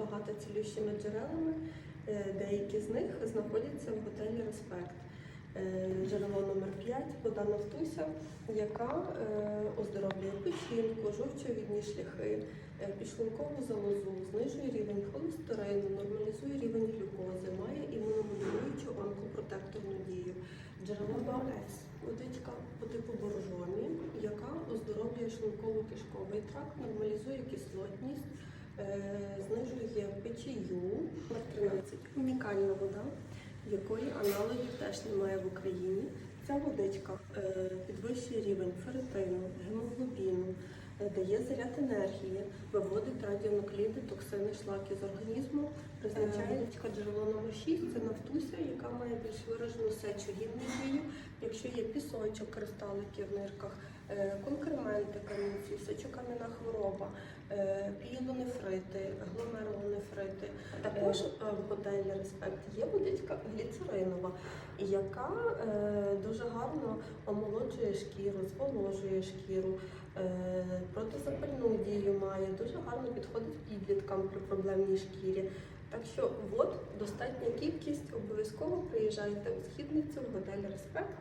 багата цілющими джерелами. Е, Деякі з них знаходяться в готелі Респект. Е, Джерело номер 5 вода Нафтуся, яка е, оздоровлює печінку, жовчовідні шляхи, підшлункову залозу, знижує рівень холестерину, нормалізує рівень глюкози, має імуномодулюючу онкопротекторну дію. Джерело Баурекс водичка по типу боржомі, яка оздоровлює шлунково-кишковий тракт, нормалізує кислотність, знижує печію. Номер 13. Унікальна вода, якої аналогів теж немає в Україні. Ця водичка е, підвищує рівень ферритину, гемоглобіну, е, дає заряд енергії, виводить радіонукліди, токсини, шлаки з організму. Призначає джерело номер 6 це нафтуся, яка має більш виражену сечогінну дію. Якщо є пісочок, кристалики в нирках, е, конкременти, камінці, сечокам'яна хвороба, е, пієлонефрити, гломерулонефрити. Також е, в готелі Респект є водичка гліцеринова, яка е, дуже гарно омолоджує шкіру, зволожує шкіру, е, протизапальну дію має, дуже гарно підходить підліткам при проблемній шкірі. Так що, от достатня кількість, обов'язково приїжджайте у східницю в готель Респект.